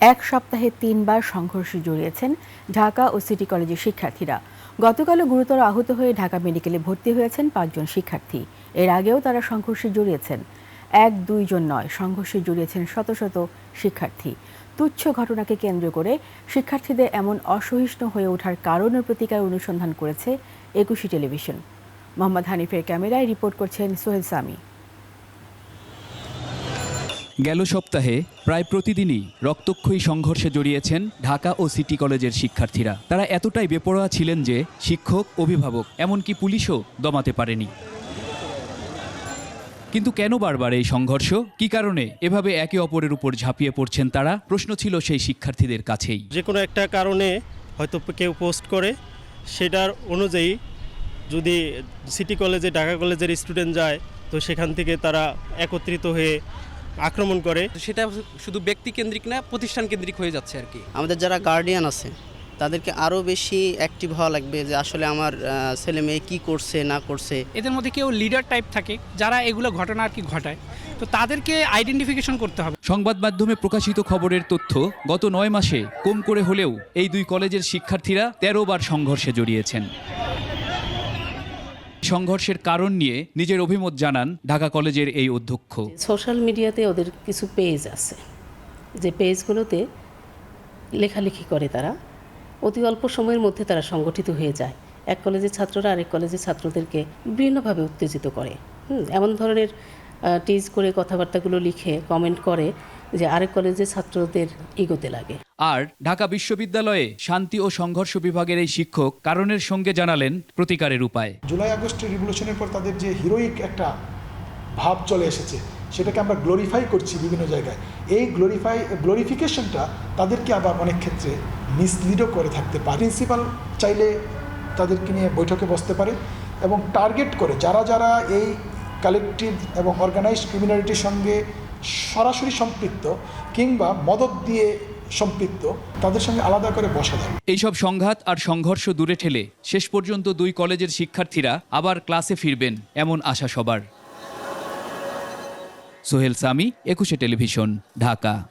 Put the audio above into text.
এক সপ্তাহে তিনবার সংঘর্ষে জড়িয়েছেন ঢাকা ও সিটি কলেজের শিক্ষার্থীরা। গতকালও গুরুতর আহত হয়ে ঢাকা মেডিকেলে ভর্তি হয়েছেন পাঁচজন শিক্ষার্থী। এর আগেও তারা সংঘর্ষে জড়িয়েছেন। এক দুইজন নয়, সংঘর্ষে জড়িয়েছেন শত শত শিক্ষার্থী। তুচ্ছ ঘটনাকে কেন্দ্র করে শিক্ষার্থীদের এমন অসহিষ্ণু হয়ে ওঠার কারণ ও প্রতিকার অনুসন্ধান করেছে একুশে টেলিভিশন। মোহাম্মদ হানিফের ক্যামেরায় রিপোর্ট করছেন সোহেল সামি। গেল সপ্তাহে প্রায় প্রতিদিনই রক্তক্ষয়ী সংঘর্ষে জড়িয়েছেন ঢাকা ও সিটি কলেজের শিক্ষার্থীরা। তারা এতটাই বেপরোয়া ছিলেন যে শিক্ষক, অভিভাবক, এমনকি পুলিশও দমাতে পারেনি। কিন্তু কেন বারবার এই সংঘর্ষ? কি কারণে? এভাবে একে অপরের উপর ঝাঁপিয়ে পড়ছেন তারা? প্রশ্ন ছিল সেই শিক্ষার্থীদের কাছেই। যে কোনো একটা কারণে হয়তো কেউ পোস্ট করে, সেটার অনুযায়ী যদি সিটি কলেজে, ঢাকা কলেজের স্টুডেন্ট যায়, তো সেখান থেকে তারা একত্রিত হয়ে আক্রমণ করে। সেটা শুধু ব্যক্তি কেন্দ্রিক না প্রতিষ্ঠান কেন্দ্রিক হয়ে যাচ্ছে আর কি। আমাদের যারা গার্ডিয়ান আছে তাদেরকে আরও বেশি অ্যাক্টিভ হওয়া লাগবে যে আসলে আমার ছেলে মেয়ে কী করছে না করছে। এদের মধ্যে কেউ লিডার টাইপ থাকে যারা এগুলো ঘটনা আর কি ঘটায়। তো তাদেরকে আইডেন্টিফিকেশন করতে হবে। সংবাদ মাধ্যমে প্রকাশিত খবরের তথ্য গত নয় মাসে কম করে হলেও এই দুই কলেজের শিক্ষার্থীরা তেরো বার সংঘর্ষে জড়িয়েছেন। সংঘর্ষের কারণ নিয়ে নিজের অভিমত জানান ঢাকা কলেজের এই অধ্যক্ষ। সোশ্যাল মিডিয়াতে ওদের কিছু পেজ আছে। যে পেজগুলোতে লেখালেখি করে তারা। অতি অল্প সময়ের মধ্যে তারা সংগঠিত হয়ে যায়। এক কলেজের ছাত্ররা আরেক কলেজের ছাত্রদেরকে বিভিন্নভাবে উত্তেজিত করে। হুম, এমন ধরনের টিজ করে কথাবার্তাগুলো লিখে কমেন্ট করে। যে আরেক কলেজে ছাত্রদের ইগোতে লাগে। আর ঢাকা বিশ্ববিদ্যালয়ে শান্তি ও সংঘর্ষ বিভাগের এই শিক্ষক কারণের সঙ্গে জানালেন প্রতিকারের উপায়। জুলাই আগস্টের রিভলিউশনের পর তাদের যে হিরোইক একটা ভাব চলে এসেছে সেটাকে আমরা গ্লোরিফাই করছি বিভিন্ন জায়গায়। এই গ্লোরিফাই গ্লোরিফিকেশনটা তাদেরকে আবার অনেক ক্ষেত্রে মিসলিডও করে থাকতে পারে। প্রিন্সিপাল চাইলে তাদেরকে নিয়ে বৈঠকে বসতে পারে এবং টার্গেট করে। যারা যারা এই কালেকটিভ এবং অর্গানাইজড ক্রিমিনালিটির সঙ্গে সরাসরি সম্পৃক্ত কিংবা মদত দিয়ে সম্পৃক্ত, তাদের সঙ্গে আলাদা করে বসা যায়। এইসব সংঘাত আর সংঘর্ষ দূরে ঠেলে শেষ পর্যন্ত দুই কলেজের শিক্ষার্থীরা আবার ক্লাসে ফিরবেন, এমন আশা সবার। সোহেল সামি, একুশে টেলিভিশন, ঢাকা।